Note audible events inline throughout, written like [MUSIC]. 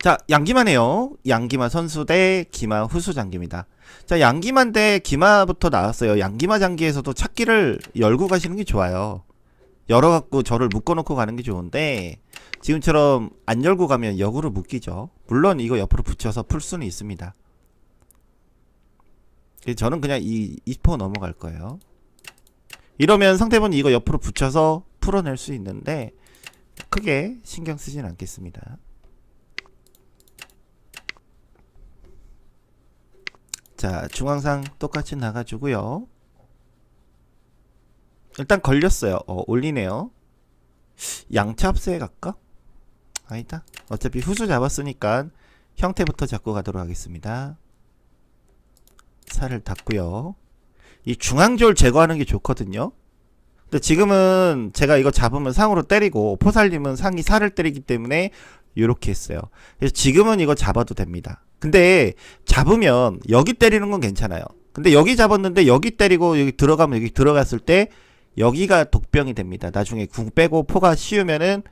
자, 양기만해요. 양기마 선수 대 기마 후수 장기입니다. 자, 양기만 대 기마부터 나왔어요. 양기마 장기에서도 찾기를 열고 가시는 게 좋아요. 열어갖고 저를 묶어놓고 가는 게 좋은데, 지금처럼 안 열고 가면 역으로 묶이죠. 물론 이거 옆으로 붙여서 풀 수는 있습니다. 그래서 저는 그냥 이, 20% 넘어갈 거예요. 이러면 상대방이 이거 옆으로 붙여서 풀어낼 수 있는데, 크게 신경 쓰진 않겠습니다. 자, 중앙상 똑같이 나가주고요. 일단 걸렸어요. 어, 올리네요. 양찹스에 갈까? 아니다. 어차피 후수 잡았으니까 형태부터 잡고 가도록 하겠습니다. 살을 닫고요. 이 중앙졸 제거하는 게 좋거든요. 근데 지금은 제가 이거 잡으면 상으로 때리고 포살림은 상이 살을 때리기 때문에 이렇게 했어요. 그래서 지금은 이거 잡아도 됩니다. 근데 잡으면 여기 때리는 건 괜찮아요. 근데 여기 잡았는데 여기 때리고 여기 들어가면 여기 들어갔을 때 여기가 독병이 됩니다. 나중에 궁 빼고 포가 씌우면은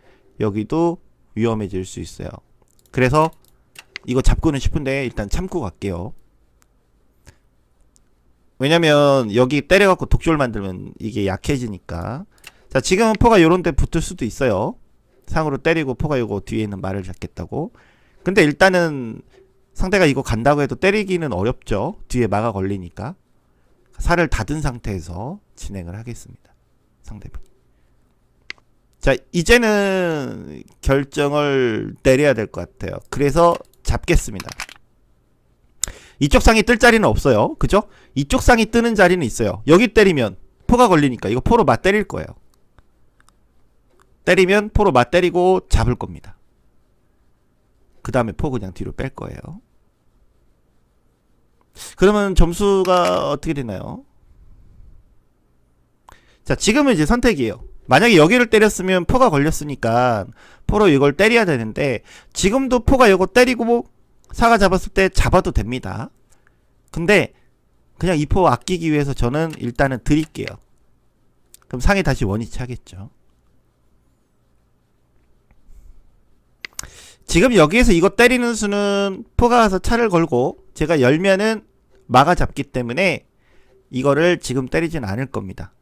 여기도 위험해질 수 있어요. 그래서 이거 잡고는 싶은데 일단 참고 갈게요. 왜냐면 여기 때려갖고 독졸 만들면 이게 약해지니까. 자 지금은 포가 요런 데 붙을 수도 있어요. 상으로 때리고 포가 요거 뒤에 있는 말을 잡겠다고. 근데 일단은 상대가 이거 간다고 해도 때리기는 어렵죠. 뒤에 막아 걸리니까. 살을 닫은 상태에서 진행을 하겠습니다. 상대분. 자, 이제는 결정을 내려야 될 것 같아요. 그래서 잡겠습니다. 이쪽 상이 뜰 자리는 없어요. 그죠? 이쪽 상이 뜨는 자리는 있어요. 여기 때리면 포가 걸리니까 이거 포로 맞 때릴 거예요. 때리면 포로 맞 때리고 잡을 겁니다. 그 다음에 포 그냥 뒤로 뺄 거예요. 그러면 점수가 어떻게 되나요? 자, 지금은 이제 선택이에요. 만약에 여기를 때렸으면 포가 걸렸으니까 포로 이걸 때려야 되는데 지금도 포가 이거 때리고 사가 잡았을 때 잡아도 됩니다. 근데 그냥 이 포 아끼기 위해서 저는 일단은 드릴게요. 그럼 상이 다시 원위치 하겠죠. 지금 여기에서 이거 때리는 수는 포가 가서 차를 걸고 제가 열면은 막아 잡기 때문에 이거를 지금 때리진 않을 겁니다.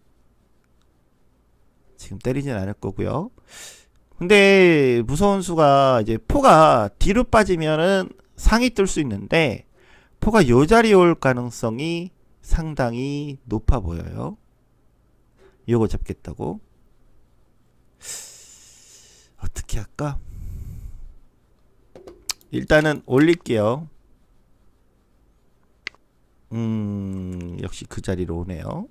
지금 때리진 않을 거고요. 근데 무서운 수가 이제 포가 뒤로 빠지면은 상이 뜰 수 있는데 포가 요 자리에 올 가능성이 상당히 높아 보여요. 요거 잡겠다고. 어떻게 할까? 일단은 올릴게요. 음, 역시 그 자리로 오네요.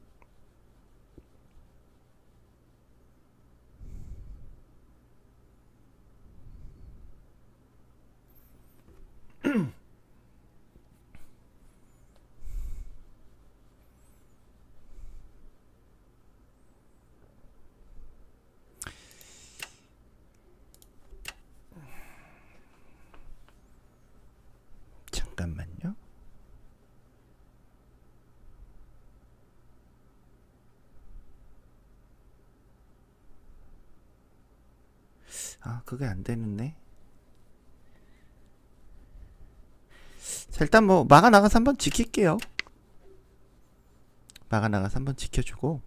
아, 그게 안 되는데. 자, 일단 뭐 막아 나가서 한번 지킬게요. 막아 나가서 한번 지켜주고.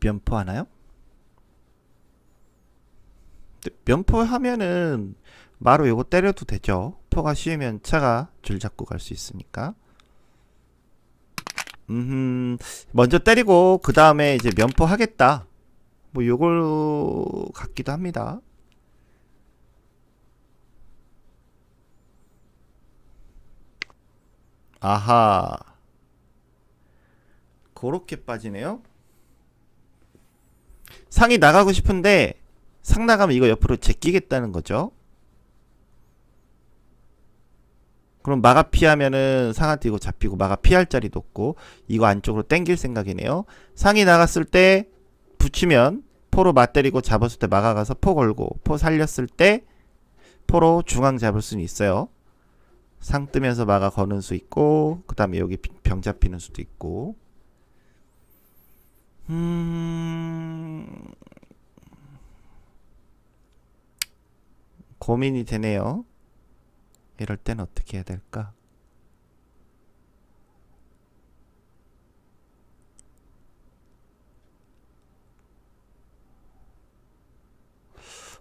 면포 하나요? 면포 하면은 마로 요거 때려도 되죠. 포가 씌우면 차가 줄 잡고 갈 수 있으니까. 음, 먼저 때리고 그 다음에 이제 면포 하겠다. 뭐 요걸 같기도 합니다. 아하. 그렇게 빠지네요. 상이 나가고 싶은데 상 나가면 이거 옆으로 제끼겠다는 거죠. 그럼 마가 피하면은 상한 뛰고 잡히고 마가 피할 자리도 없고 이거 안쪽으로 땡길 생각이네요. 상이 나갔을 때 붙이면 포로 맞때리고 잡았을 때 막아가서 포 걸고 포 살렸을 때 포로 중앙 잡을 수는 있어요. 상 뜨면서 마가 거는 수 있고 그 다음에 여기 병 잡히는 수도 있고 음... 고민이 되네요. 이럴 땐 어떻게 해야 될까?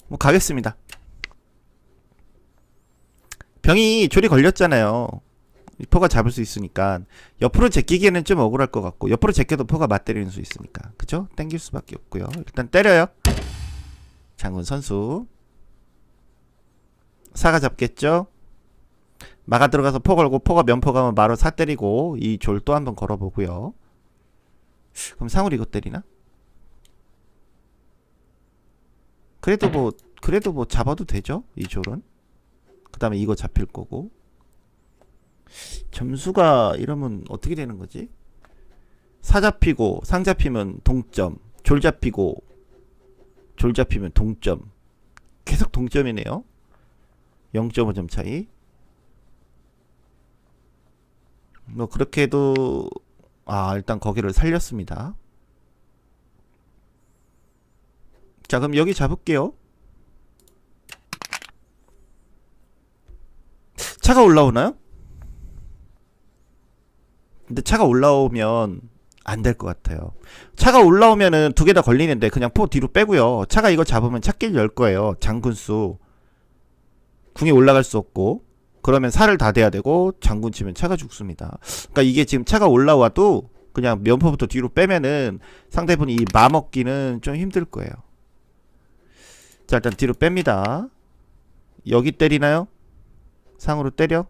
뭐 가겠습니다. 병이 조리 걸렸잖아요. 포가 잡을 수 있으니까 옆으로 제끼기에는 좀 억울할 것 같고 옆으로 제껴도 포가 맞때리는 수 있으니까 그죠? 땡길 수밖에 없고요. 일단 때려요. 장군 선수 사가 잡겠죠? 마가 들어가서 포 걸고 포가 면포 가면 마로 사 때리고 이 졸 또 한번 걸어보고요. 그럼 상우리 이거 때리나? 그래도 뭐 그래도 뭐 잡아도 되죠 이 졸은. 그 다음에 이거 잡힐 거고. 점수가 이러면 어떻게 되는 거지? 사 잡히고 상 잡히면 동점, 졸 잡히고 졸 잡히면 동점. 계속 동점이네요. 0.5점 차이. 뭐 그렇게 해도 아 일단 거기를 살렸습니다. 자 그럼 여기 잡을게요. 차가 올라오나요? 근데 차가 올라오면 안 될 것 같아요. 차가 올라오면은 두 개 다 걸리는데 그냥 포 뒤로 빼고요. 차가 이거 잡으면 찾길 열 거예요. 장군수. 궁이 올라갈 수 없고 그러면 살을 다 대야 되고 장군 치면 차가 죽습니다. 그러니까 이게 지금 차가 올라와도 그냥 면포부터 뒤로 빼면은 상대분이 이 마먹기는 좀 힘들 거예요. 자 일단 뒤로 뺍니다. 여기 때리나요? 상으로 때려?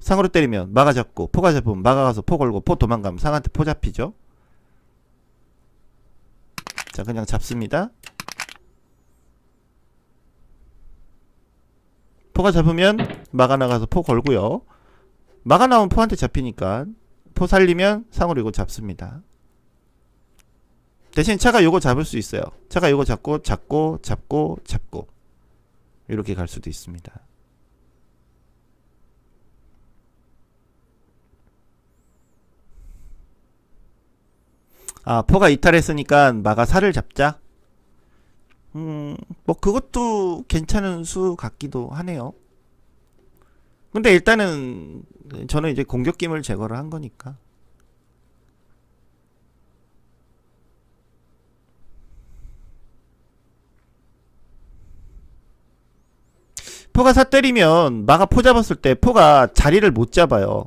상으로 때리면 마가 잡고 포가 잡으면 마가 가서 포 걸고 포 도망가면 상한테 포 잡히죠. 자 그냥 잡습니다. 포가 잡으면 마가 나가서 포 걸고요. 마가 나오면 포한테 잡히니까 포 살리면 상으로 이거 잡습니다. 대신 차가 요거 잡을 수 있어요. 차가 요거 잡고 잡고 잡고 잡고 이렇게 갈 수도 있습니다. 아, 포가 이탈했으니까 마가 살을 잡자. 음, 뭐 그것도 괜찮은 수 같기도 하네요. 근데 일단은 저는 이제 공격김을 제거를 한 거니까. 포가 사 때리면 마가 포 잡았을 때 포가 자리를 못 잡아요.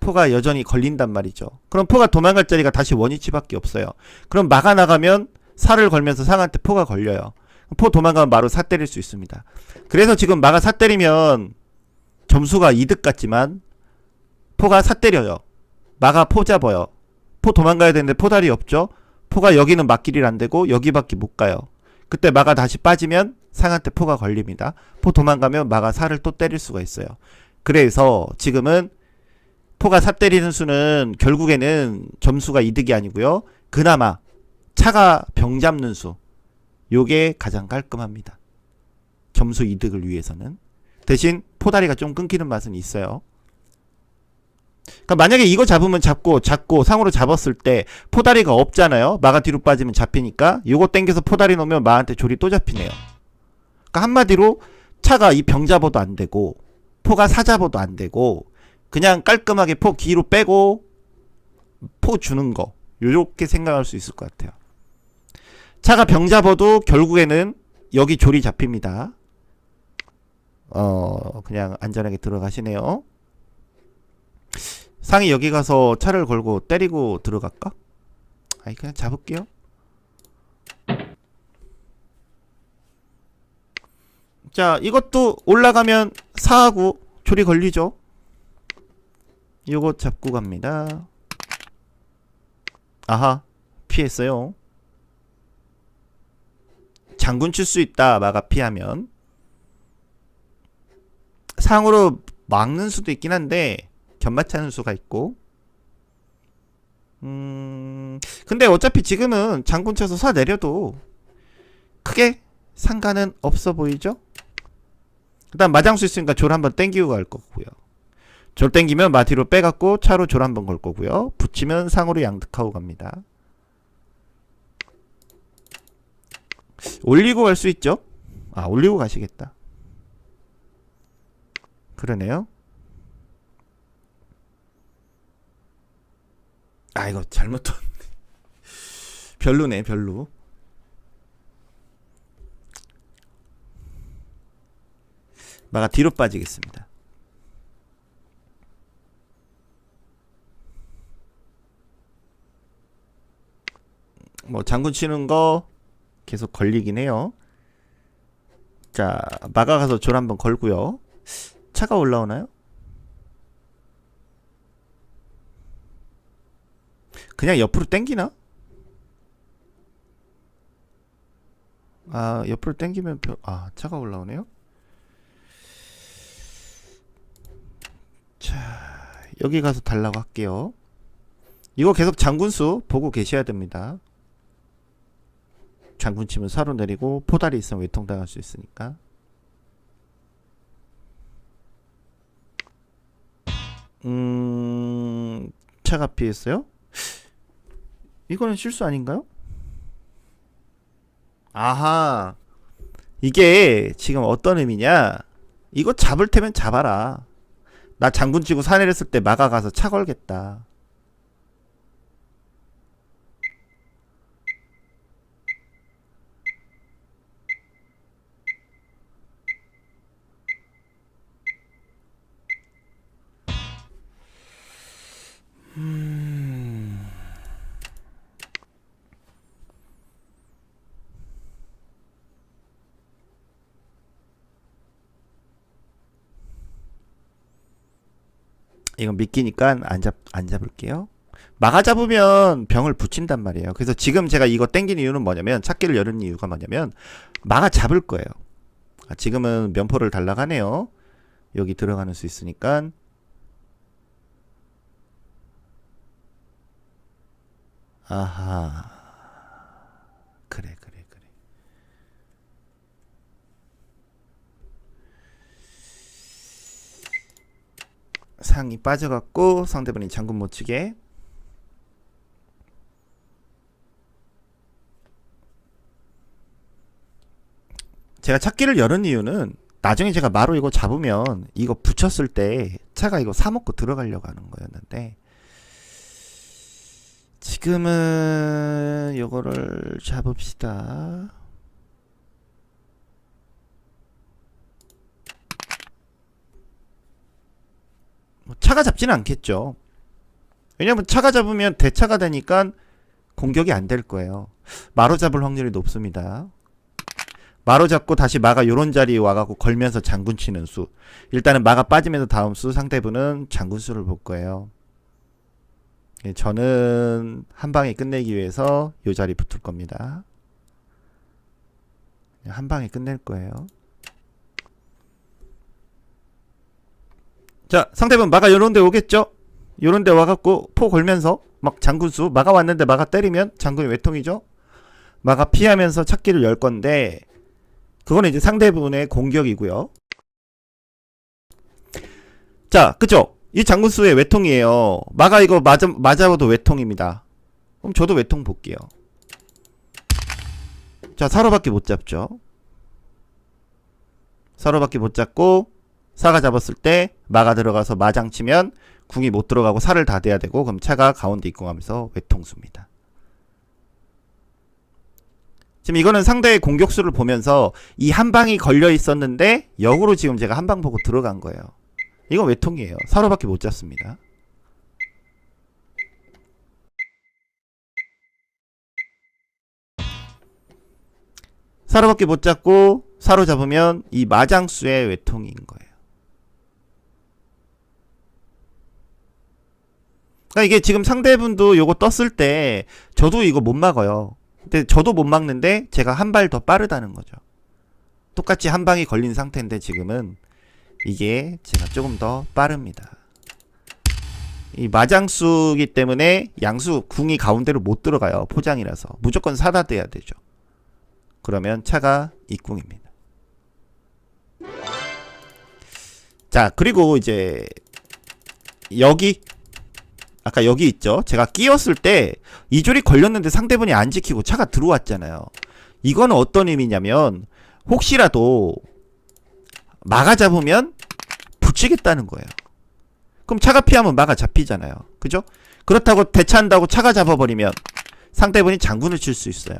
포가 여전히 걸린단 말이죠. 그럼 포가 도망갈 자리가 다시 원위치밖에 없어요. 그럼 마가 나가면 살을 걸면서 상한테 포가 걸려요. 포 도망가면 마로 사 때릴 수 있습니다. 그래서 지금 마가 사 때리면 점수가 이득 같지만 포가 사 때려요. 마가 포 잡아요. 포 도망가야 되는데 포달이 없죠. 포가 여기는 막길이 안 되고 여기밖에 못 가요. 그때 마가 다시 빠지면 상한테 포가 걸립니다. 포 도망가면 마가 살을 또 때릴 수가 있어요. 그래서 지금은 포가 사 때리는 수는 결국에는 점수가 이득이 아니고요. 그나마 차가 병 잡는 수. 요게 가장 깔끔합니다. 점수 이득을 위해서는. 대신 포다리가 좀 끊기는 맛은 있어요. 그러니까 만약에 이거 잡으면 잡고 잡고 상으로 잡았을 때 포다리가 없잖아요. 마가 뒤로 빠지면 잡히니까 요거 땡겨서 포다리 놓으면 마한테 조리 또 잡히네요. 그러니까 한마디로 차가 이 병 잡아도 안 되고 포가 사 잡아도 안 되고 그냥 깔끔하게 포 기로 빼고 포 주는 거 요렇게 생각할 수 있을 것 같아요. 차가 병 잡아도 결국에는 여기 조리 잡힙니다. 어 그냥 안전하게 들어가시네요. 상이 여기 가서 차를 걸고 때리고 들어갈까? 아니 그냥 잡을게요. 자 이것도 올라가면 사하고 조리 걸리죠. 요거 잡고 갑니다. 아하 피했어요. 장군 칠 수 있다 마가 피하면 상으로 막는 수도 있긴 한데 견마차는 수가 있고 음 근데 어차피 지금은 장군 쳐서 사 내려도 크게 상관은 없어 보이죠? 일단 마장수 있으니까 졸 한번 땡기고 갈 거고요. 졸 땡기면 마티로 빼갖고 차로 졸 한번 걸 거고요. 붙이면 상으로 양득하고 갑니다. 올리고 갈 수 있죠? 아 올리고 가시겠다. 그러네요. 아 이거 잘못 뒀네. [LAUGHS] 별로네 별로. 마가 뒤로 빠지겠습니다. 뭐 장군 치는 거 계속 걸리긴 해요. 자, 마가 가서 졸 한번 걸고요. 차가 올라오나요? 그냥 옆으로 땡기나? 아, 옆으로 땡기면 별... 아, 차가 올라오네요. 자, 여기 가서 달라고 할게요. 이거 계속 장군수 보고 계셔야 됩니다. 장군 치면 사로 내리고 포다리 있으면 외통 당할 수 있으니까. 음, 차가 피했어요? 이거는 실수 아닌가요? 아하. 이게 지금 어떤 의미냐? 이거 잡을 테면 잡아라. 나 장군 치고 사내렸을 때 막아 가서 차 걸겠다. 이건 미끼니까 안 잡, 안 잡을게요. 막아 잡으면 병을 붙인단 말이에요. 그래서 지금 제가 이거 땡긴 이유는 뭐냐면, 찾기를 열은 이유가 뭐냐면, 막아 잡을 거예요. 아, 지금은 면포를 달라가네요. 여기 들어가는 수 있으니까. 아하. 그래, 그래, 그래. 상이 빠져갖고 상대방이 장군 못 치게. 제가 찾기를 열은 이유는 나중에 제가 마로 이거 잡으면 이거 붙였을 때 차가 이거 사먹고 들어가려고 하는 거였는데 지금은 요거를 잡읍시다. 뭐 차가 잡지는 않겠죠. 왜냐면 차가 잡으면 대차가 되니까 공격이 안 될 거예요. 마로 잡을 확률이 높습니다. 마로 잡고 다시 마가 요런 자리에 와갖고 걸면서 장군 치는 수. 일단은 마가 빠지면서 다음 수 상대분은 장군 수를 볼 거예요. 예, 저는 한 방에 끝내기 위해서 요 자리 붙을 겁니다. 한 방에 끝낼 거예요. 자, 상대분 마가 요런 데 오겠죠? 요런 데 와갖고 포 걸면서 막 장군수 마가 왔는데 마가 때리면 장군이 외통이죠? 마가 피하면서 찾기를 열 건데 그거는 이제 상대분의 공격이고요. 자, 그죠? 이 장군수의 외통이에요. 마가 이거 맞아, 맞아도 외통입니다. 그럼 저도 외통 볼게요. 자, 사로밖에 못 잡죠. 사로밖에 못 잡고 사가 잡았을 때 마가 들어가서 마장 치면 궁이 못 들어가고 살을 다 대야 되고 그럼 차가 가운데 입궁하면서 외통수입니다. 지금 이거는 상대의 공격수를 보면서 이 한 방이 걸려 있었는데 역으로 지금 제가 한 방 보고 들어간 거예요. 이건 외통이에요. 사로밖에 못 잡습니다. 사로밖에 못 잡고 사로 잡으면 이 마장수의 외통인 거예요. 그러니까 이게 지금 상대분도 요거 떴을 때 저도 이거 못 막아요. 근데 저도 못 막는데 제가 한 발 더 빠르다는 거죠. 똑같이 한 방이 걸린 상태인데 지금은 이게 제가 조금 더 빠릅니다. 이 마장수기 때문에 양수 궁이 가운데로 못 들어가요. 포장이라서 무조건 사다 대야 되죠. 그러면 차가 입궁입니다. 자 그리고 이제 여기 아까 여기 있죠. 제가 끼웠을 때이 줄이 걸렸는데 상대분이 안 지키고 차가 들어왔잖아요. 이거는 어떤 의미냐면 혹시라도 막아 잡으면 붙이겠다는 거예요. 그럼 차가 피하면 막아 잡히잖아요. 그죠? 그렇다고 대차한다고 차가 잡아버리면 상대분이 장군을 칠 수 있어요.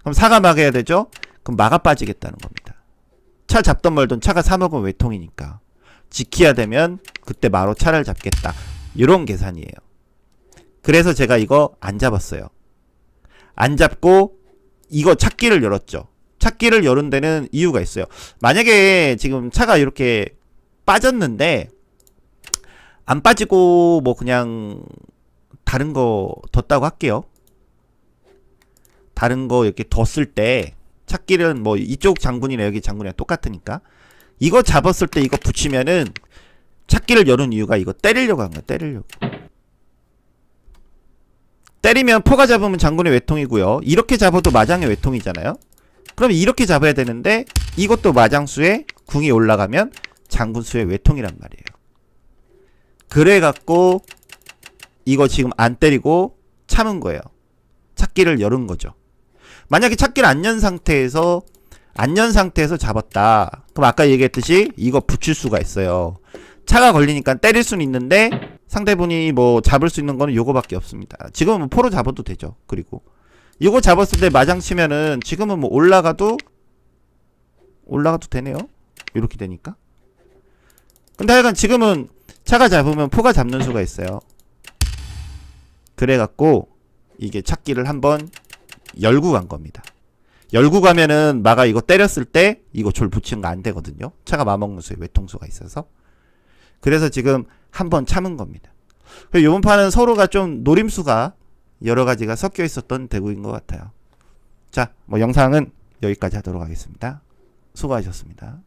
그럼 사가 막아야 되죠? 그럼 막아 빠지겠다는 겁니다. 차 잡던 말던 차가 사먹은 외통이니까. 지켜야 되면 그때 바로 차를 잡겠다. 이런 계산이에요. 그래서 제가 이거 안 잡았어요. 안 잡고 이거 찾기를 열었죠. 찾기를 열은 데는 이유가 있어요. 만약에 지금 차가 이렇게 빠졌는데 안 빠지고 뭐 그냥 다른 거 뒀다고 할게요. 다른 거 이렇게 뒀을 때 찾기는 뭐 이쪽 장군이나 여기 장군이랑 똑같으니까 이거 잡았을 때 이거 붙이면은 찾기를 열은 이유가 이거 때리려고 한 거야. 때리려고. 때리면 포가 잡으면 장군의 외통이고요. 이렇게 잡아도 마장의 외통이잖아요. 그럼 이렇게 잡아야 되는데 이것도 마장수에 궁이 올라가면 장군수의 외통이란 말이에요. 그래 갖고 이거 지금 안 때리고 참은 거예요. 찾기를 열은 거죠. 만약에 찾기를 안 연 상태에서 안 연 상태에서 잡았다. 그럼 아까 얘기했듯이 이거 붙일 수가 있어요. 차가 걸리니까 때릴 수는 있는데 상대분이 뭐 잡을 수 있는 거는 요거밖에 없습니다. 지금은 뭐 포로 잡아도 되죠. 그리고 요거 잡았을 때 마장 치면은 지금은 뭐 올라가도 올라가도 되네요. 이렇게 되니까. 근데 하여간 지금은 차가 잡으면 포가 잡는 수가 있어요. 그래갖고 이게 찾기를 한번 열고 간 겁니다. 열고 가면은 마가 이거 때렸을 때 이거 졸 붙이는 거 안 되거든요. 차가 마먹는 수에 외통수가 있어서. 그래서 지금 한번 참은 겁니다. 이번 판은 서로가 좀 노림수가 여러 가지가 섞여 있었던 대구인 것 같아요. 자, 뭐 영상은 여기까지 하도록 하겠습니다. 수고하셨습니다.